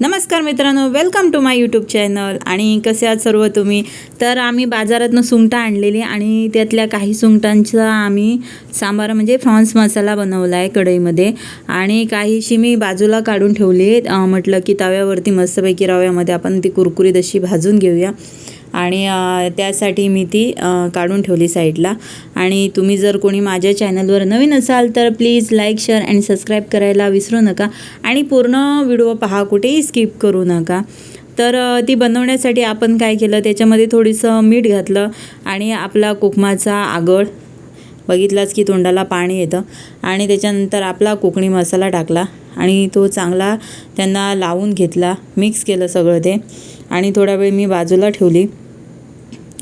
नमस्कार मित्रांनो welcome to my YouTube channel आणि कसे आहात सर्व तुम्ही? तर आम्ही बाजारातनं सुंगटं आणलेली आणि त्यातल्या काही सुंगटांचा आम्ही सांबार म्हणजे फ्रॉन्स मसाला बनवला आहे कढईमध्ये. आणि काहीशी मी बाजूला काढून ठेवली आहेत. म्हटलं की तव्यावरती मस्तपैकी रव्यामध्ये आपण ती कुरकुरीत अशी भाजून घेऊया. आणि त्यासाठी मी ती काढून ठेवली साईडला. आणि तुम्ही जर कोणी माझ्या चॅनलवर नवीन असाल तर please like share and subscribe करायला विसरू नका. आणि पूर्ण व्हिडिओ पहा कुठेही स्किप करू नका. तर ती बनवण्यासाठी आपण काय केलं त्याच्यामध्ये थोडंसं मीठ घातलं आणि आपला कोकमाचा आगळ. बघितलाच की तोंडाला पाणी येतं. आणि त्याच्यानंतर आपला कोकणी मसाला टाकला आणि तो चांगला त्यांना लावून घेतला मिक्स केलं सगळं ते. आणि थोडा वेळ मी बाजूला ठेवली.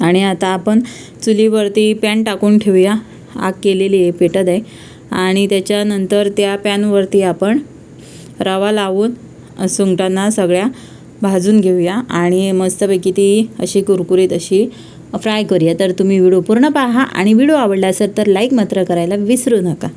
आणि आता आपण चुलीवरती पॅन टाकून ठेवूया. आग केलेली आहे पेटत आहे. आणि त्याच्यानंतर त्या पॅनवरती आपण रवा लावून सुंगटांना सगळ्या भाजून घेऊया. आणि मस्तपैकी ती अशी कुरकुरीत अशी फ्राय करूया. तर तुम्ही व्हिडिओ पूर्ण पहा आणि व्हिडिओ आवडला असेल तर लाईक मात्र करायला विसरू नका.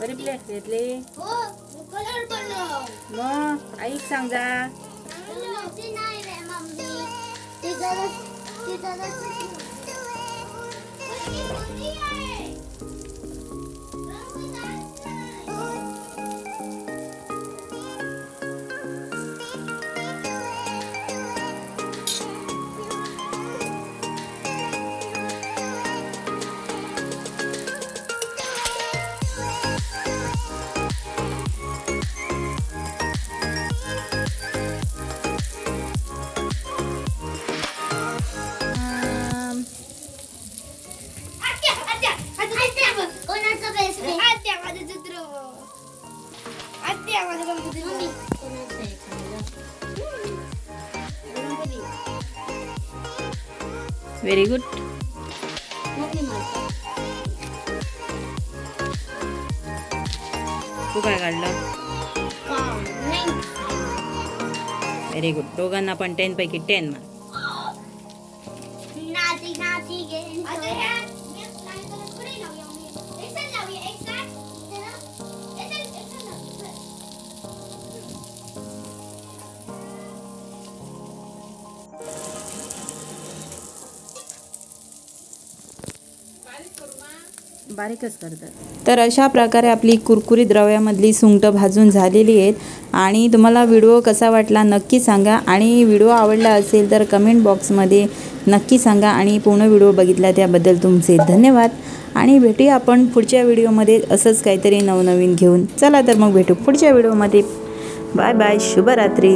बरी प्लेट घेतली हो मग ऐक सांगा ती व्हेरी गुड तू काय काढलं? व्हेरी गुड दोघांना पण टेन पैकी टेन मार्क नाची नाची बारीकच करतात. तर अशा प्रकारे आपली कुरकुरीत द्रव्यामधली सुंगटं भाजून झालेली आहेत. आणि तुम्हाला व्हिडिओ कसा वाटला नक्की सांगा. आणि व्हिडिओ आवडला असेल तर कमेंट बॉक्समध्ये नक्की सांगा आणि पूर्ण व्हिडिओ बघितला त्याबद्दल तुमचे धन्यवाद. आणि भेटूया आपण पुढच्या व्हिडिओमध्ये असंच काहीतरी नवनवीन घेऊन. चला तर मग भेटू पुढच्या व्हिडिओमध्ये. बाय बाय शुभरात्री.